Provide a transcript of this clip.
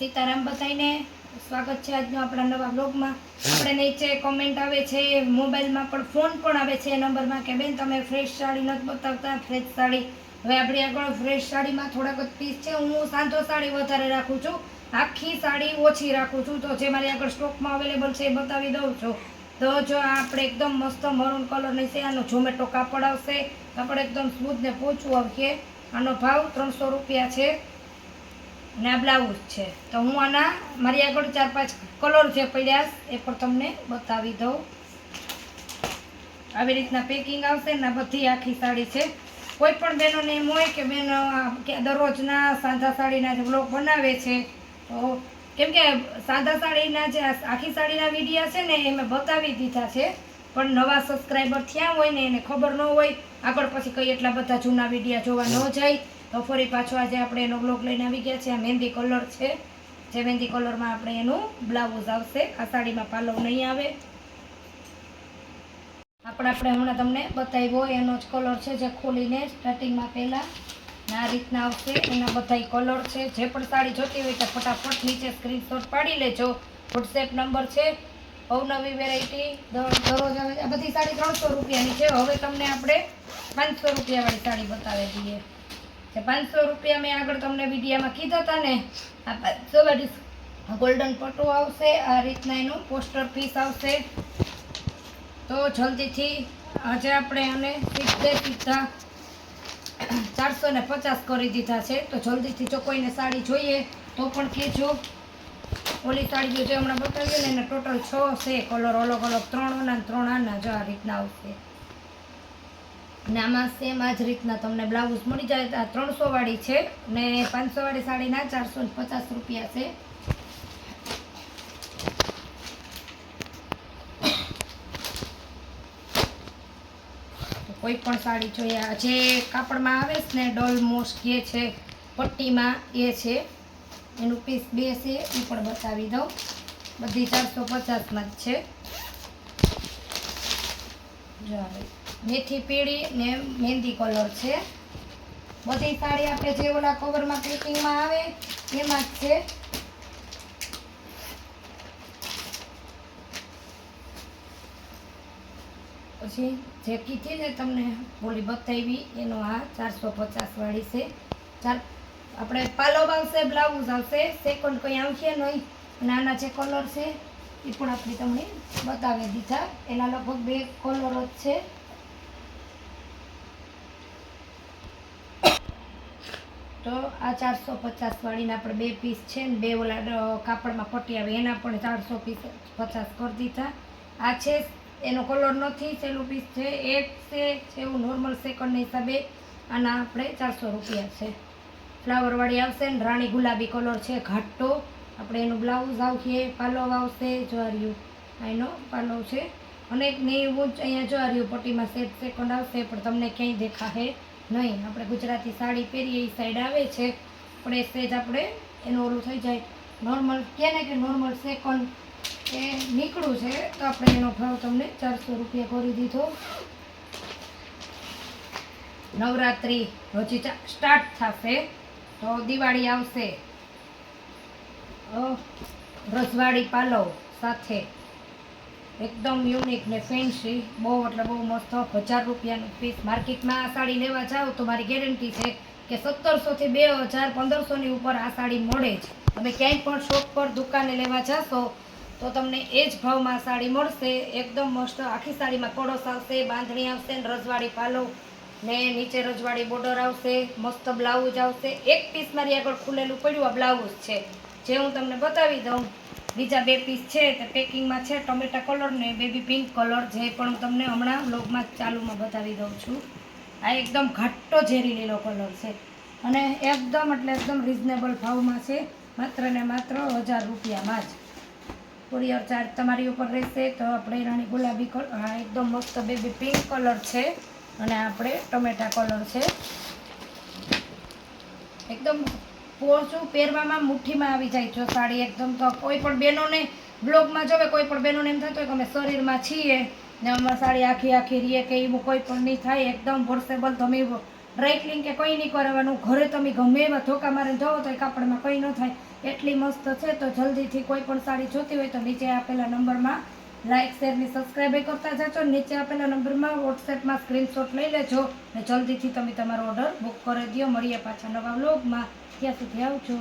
સીતારામ બતાવીને સ્વાગત છે આજનો આપણા નવા બ્લોગમાં આપણે નીચે કોમેન્ટ આવે છે, મોબાઈલમાં પણ ફોન પણ આવે છે એ નંબરમાં કે બેન તમે ફ્રેશ સાડી નથી બતાવતા ફ્રેશ સાડી. હવે આપણી આગળ ફ્રેશ સાડીમાં થોડાક જ પીસ છે, હું સાંધો સાડી વધારે રાખું છું. આખી સાડી ઓછી રાખું છું, તો જે મારી આગળ સ્ટોકમાં અવેલેબલ છે એ બતાવી દઉં છું. તો જો આપણે એકદમ મસ્ત મરૂન કલરની છે, આનો ઝોમેટો કાપડ આવશે. કાપડ એકદમ સ્મૂથ ને પોચું આવશે. આનો ભાવ ત્રણસો રૂપિયા છે. આ બ્લાઉઝ છે. તો હું આના મારી આગળ ચાર પાંચ કલર છે પડ્યા એ પણ તમને બતાવી દઉં. આવી રીતના પેકિંગ આવશે ને બધી આખી સાડી છે. કોઈ પણ બહેનોને એમ હોય કે બેન દરરોજના સાંધા સાડીના જે બ્લોગ બનાવે છે, તો કેમ કે સાદા સાડીના જે આખી સાડીના વિડીયા છે ને એ મેં બતાવી દીધા છે. પણ નવા સબસ્ક્રાઈબર થયા હોય ને એને ખબર ન હોય, આગળ પછી કંઈ એટલા બધા જૂના વિડીયા જોવા ન જાય. તો ફરી પાછો આજે આપણે એનો બ્લોગ લઈને આવી ગયા છે આ મહેંદી કલર છે. જે મહેંદી કલરમાં આપણે એનું બ્લાઉઝ આવશે. આ સાડીમાં પાલવ નહીં આવે. આપણે આપણે હમણાં તમને બતાવ્યો એનો જ કલર છે જે ખોલીને સ્ટાર્ટિંગમાં પહેલાં. આ રીતના આવશે. એના બધાય કલર છે. જે પણ સાડી જોતી હોય તો ફટાફટ નીચે સ્ક્રીનશોટ પાડી લેજો. વોટ્સએપ નંબર છે. અવનવી વેરાયટી દરરોજ આવે આ બધી સાડી ત્રણસો રૂપિયાની છે. હવે તમને આપણે પાંચસો રૂપિયાવાળી સાડી બતાવી દઈએ. જે પાંચસો રૂપિયા મેં આગળ તમને વિડીયામાં કીધા હતા ને, આ પાંચસો વાળી ગોલ્ડન પટો આવશે, આ રીતના એનું પોસ્ટર પીસ આવશે. તો જલ્દીથી આજે આપણે આને સીધે સીધા ચારસો ને પચાસ કરી દીધા છે. તો જલ્દીથી જો કોઈને સાડી જોઈએ, તો પણ કહેજો. ઓલી સાડીઓ જે હમણાં બતાવીએ ને, એને ટોટલ છ છે કલર અલગ અલગ ત્રણ ઓના ત્રણ આના જો આ રીતના આવશે. અને આમાં સેમ આ જ રીતના તમને બ્લાઉઝ મળી જાય આ ત્રણસો વાળી છે ને પાંચસો વાળી સાડીના ચારસો ને પચાસ રૂપિયા છે. કોઈ પણ સાડી જોઈએ. જે કાપડમાં આવે છે ને, ડોલ મોસ્ટ જે છે, પટ્ટીમાં એ છે. એનું પીસ બે છે એ પણ બતાવી દઉં. બધી ચારસો પચાસમાં જ છે. જો આવી. મેથી પીળી ને મહેંદી કલર છે. બધી સાડી આપણે જે ઓલા કવરમાં પેકિંગમાં આવે, એમાં જ છે. પછી જે કીધી ને તમને બોલી બતાવી, એનો આ ચારસો પચાસવાળી છે. ચાર, આપણે પાલો આવશે બ્લાઉઝ આવશે સેકન્ડ કંઈ આવશે નહીં. નાના જે કલર છે, એ પણ આપણે તમને બતાવી દીધા. એના લગભગ બે કલર જ છે. તો આ ચારસો પચાસ વાળીના આપણે બે પીસ છે ને બે ઓલા કાપડમાં પટ્ટી આવે, એના પણ ચારસો પીસ પચાસ કરી દીધા. આ છે, એનો કલર નથી, છેલ્લું પીસ છે, એક છે એવું નોર્મલ સેકન્ડના હિસાબે આના આપણે ચારસો રૂપિયા છે. ફ્લાવરવાળી આવશે ને રાણી ગુલાબી કલર છે, ઘાટો. આપણે એનું બ્લાઉઝ આવશે, પાલવ આવશે, જ્વારિયું. આ એનો પાલવ છે. અને એક નેવું અહીંયા જ્વારિયું પટ્ટીમાં સેટ સેકન્ડ આવશે, પણ તમને ક્યાંય દેખાશે નહીં, આપણે ગુજરાતી સાડી પહેરીએ એ સાઈડ આવે છે, પણ એ સેજ આપણે એનું ઓલું થઈ જાય. નોર્મલ કહે ને કે નોર્મલ સેકન્ડ એ નીકળું છે, તો આપણે એનો ભાવ તમને ચારસો રૂપિયા કરી દીધો. નવરાત્રિ હજી સ્ટાર્ટ થશે, તો દિવાળી આવશે. રસવાડી પાલવ સાથે. એકદમ યુનિક ને ફેન્સી બહુ એટલે બહુ મસ્ત. હજાર રૂપિયાનું પીસ માર્કેટમાં આ સાડી લેવા જાઓ તો મારી ગેરંટી છે કે સત્તરસોથી બે હજાર પંદરસોની ઉપર આ સાડી મળે જ. તમે ક્યાંય પણ શોપ પર, દુકાને લેવા જશો તો તમને એ જ ભાવમાં સાડી મળશે. એકદમ મસ્ત. આખી સાડીમાં કળશ આવશે, બાંધણી આવશે ને રજવાડી પાલો ને નીચે રજવાડી બોર્ડર આવશે, મસ્ત બ્લાઉઝ આવશે. એક પીસ મારી આગળ ખુલેલું પડ્યું, આ બ્લાઉઝ છે. જે હું તમને બતાવી દઉં. બીજા બે પીસ છે, તે પેકિંગમાં છે, ટોમેટા કલર ને બેબી પિંક કલર જે પણ હું તમને હમણાં બ્લોગમાં ચાલુમાં બતાવી દઉં છું. આ એકદમ ઘાટો ઝેરી લીલો કલર છે. અને એકદમ એટલે એકદમ રિઝનેબલ ભાવમાં છે, માત્ર ને માત્ર હજાર રૂપિયામાં જ. કુરિયર ચાર્જ તમારી ઉપર રહેશે તો આપણે રાણી ગુલાબી કલર હા એકદમ મસ્ત બેબી પિંક કલર છે અને આપણે ટમેટા કલર છે. એકદમ પોચું પહેરવામાં મુઠ્ઠીમાં આવી જાય જો સાડી એકદમ. તો કોઈ પણ બહેનોને બ્લોગમાં જોવે, કોઈ પણ બહેનોને એમ થતું હોય કે અમે શરીરમાં છીએ ને અમારી સાડી આખી આખી રીએ કે એવું કોઈ પણ નહીં થાય, એકદમ વોર્સેબલ તમે ડ્રાય ક્લીન કે કંઈ નહીં કરવાનું, ઘરે તમે ગમે એવા ધોકા મારીને જાઓ તો એ કાપડમાં કંઈ ન થાય. એટલી મસ્ત છે. તો જલ્દીથી કોઈ પણ સાડી જોતી હોય તો નીચે આપેલા નંબરમાં લાઇક શેર ને સબસ્ક્રાઈબ કરતા જજો. નીચે આપેલા નંબરમાં વોટ્સએપમાં સ્ક્રીનશોટ લઈ લેજો ને જલ્દીથી તમે તમારો ઓર્ડર બુક કરી દો મળીએ પાછા નવા બ્લોગમાં ત્યાં સુધી આવજો.